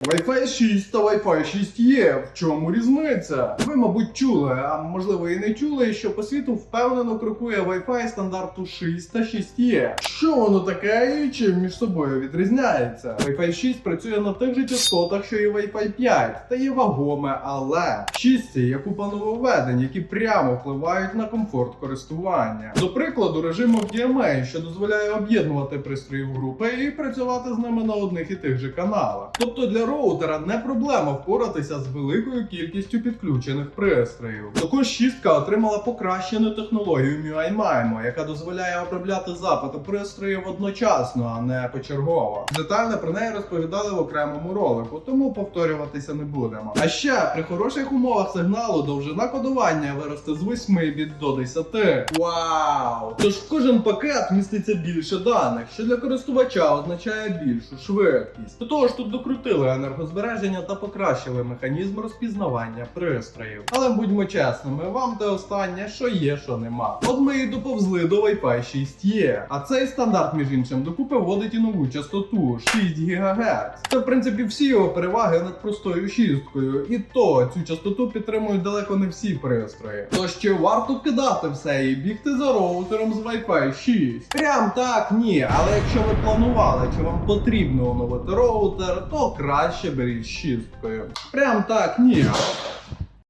Wi-Fi 6 та Wi-Fi 6 є. В чому різниця? Ви, мабуть, чули, а можливо і не чули, що по світу впевнено крокує Wi-Fi стандарту 6 та 6 є. Що воно таке і чим між собою відрізняється? Wi-Fi 6 працює на тих же частотах, що і Wi-Fi 5, та є вагоме, але 6 є купа нововведень, які прямо впливають на комфорт користування. До прикладу, режим DMA, що дозволяє об'єднувати пристрої в групи і працювати з ними на одних і тих же каналах. Тобто для роутера не проблема впоратися з великою кількістю підключених пристроїв. Також шістка отримала покращену технологію MIUI MIMO, яка дозволяє обробляти запити пристроїв одночасно, а не почергово. Детально про неї розповідали в окремому ролику, тому повторюватися не будемо. А ще при хороших умовах сигналу довжина кодування виросте з 8 біт до 10. Вау! Тож в кожен пакет міститься більше даних, що для користувача означає більшу швидкість. До того ж тут докрутили енергозбереження та покращили механізм розпізнавання пристроїв. Але будьмо чесними, вам те останнє, що є, що нема. От ми і доповзли до Wi-Fi 6 є. А цей стандарт, між іншим, докупи вводить і нову частоту 6 ГГц. Це в принципі всі його переваги над простою шісткою. І то цю частоту підтримують далеко не всі пристрої. Тож чи варто кидати все і бігти за роутером з Wi-Fi 6? Прям так ні. Але якщо ви планували, чи вам потрібно оновити роутер, то краще беріть з шісткою. Прям так ні.